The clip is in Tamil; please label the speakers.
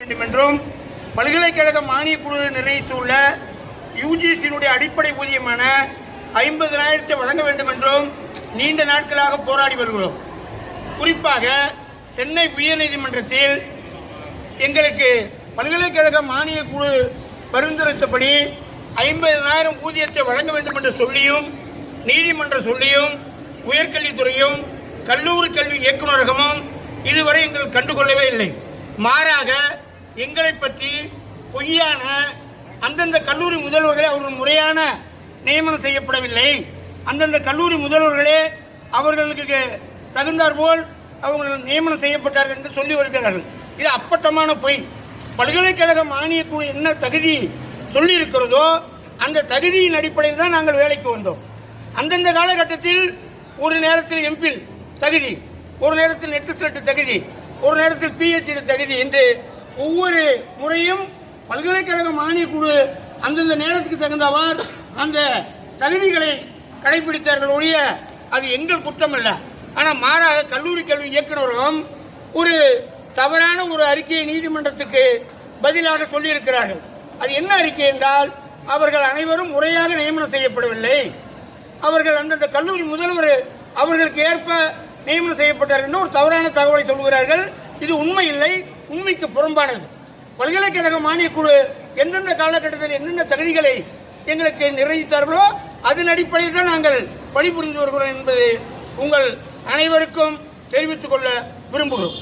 Speaker 1: வேண்டும் என்றும் பல்கலைக்கழக மானியக் குழு நிர்ணயித்துள்ள யுஜிசியினுடைய அடிப்படை ஊதியமான ஐம்பதனாயிரத்தை வழங்க வேண்டும் என்றும் நீண்ட நாட்களாக போராடி வருகிறோம். குறிப்பாக சென்னை உயர்நீதிமன்றத்தில் எங்களுக்கு பல்கலைக்கழக மானியக் குழு பரிந்துரைத்தபடி ஐம்பதனாயிரம் ஊதியத்தை வழங்க வேண்டும் என்று சொல்லியும் நீதிமன்றம் சொல்லியும் உயர்கல்வித்துறையும் கல்லூரி கல்வி இயக்குநரகமும் இதுவரை எங்கள் கண்டுகொள்ளவே இல்லை. மாறாக எங்களை பற்றி பொய்யான அந்தந்த கல்லூரி முதல்வர்களே அவர்கள் முறையான நியமனம் செய்யப்படவில்லை. அந்தந்த கல்லூரி முதல்வர்களே அவர்களுக்கு தகுந்தார் போல் அவர்கள் நியமனம் செய்யப்பட்டார்கள் என்று சொல்லி வருகிறார்கள். இது அப்பட்டமான பொய். பல்கலைக்கழக மானியக்குழு என்ன தகுதி சொல்லி இருக்கிறதோ அந்த தகுதியின் அடிப்படையில் தான் நாங்கள் வேலைக்கு வந்தோம். அந்தந்த காலகட்டத்தில் ஒரு நேரத்தில் எம்பில் தகுதி ஒரு நேரத்தில் நெட்டு செட்டு தகுதி ஒரு நேரத்தில் பிஹெச்டி தகுதி என்று ஒவ்வொரு முறையும் பல்கலைக்கழக மானியக்குழு அந்தந்த நேரத்துக்கு தகுந்தவாறு அந்த தகுதிகளை கடைபிடித்தார்கள் ஒழிய அது எங்கள் குற்றம் அல்ல ஆனால் மாறாக கல்லூரி கல்வி இயக்குநரகம் ஒரு தவறான ஒரு அறிக்கையை நீதிமன்றத்துக்கு பதிலாக சொல்லியிருக்கிறார்கள். அது என்ன அறிக்கை என்றால் அவர்கள் அனைவரும் முறையாக நியமனம் செய்யப்படவில்லை. அவர்கள் அந்தந்த கல்லூரி முதல்வர் அவர்களுக்கு ஏற்ப நியமனம் செய்யப்பட்டார்கள் என்று ஒரு தவறான தகவலை சொல்கிறார்கள் இது உண்மை இல்லை. உண்மைக்கு புறம்பானது. பல்கலைக்கழக மானியக் குழு எந்தெந்த காலகட்டத்தில் என்னென்ன தகுதிகளை எங்களுக்கு நிர்ணயித்தார்களோ அதன் அடிப்படையில் தான் நாங்கள் பணிபுரிந்து வருகிறோம் என்பது உங்கள் அனைவருக்கும் தெரிவித்துக் கொள்ள விரும்புகிறோம்.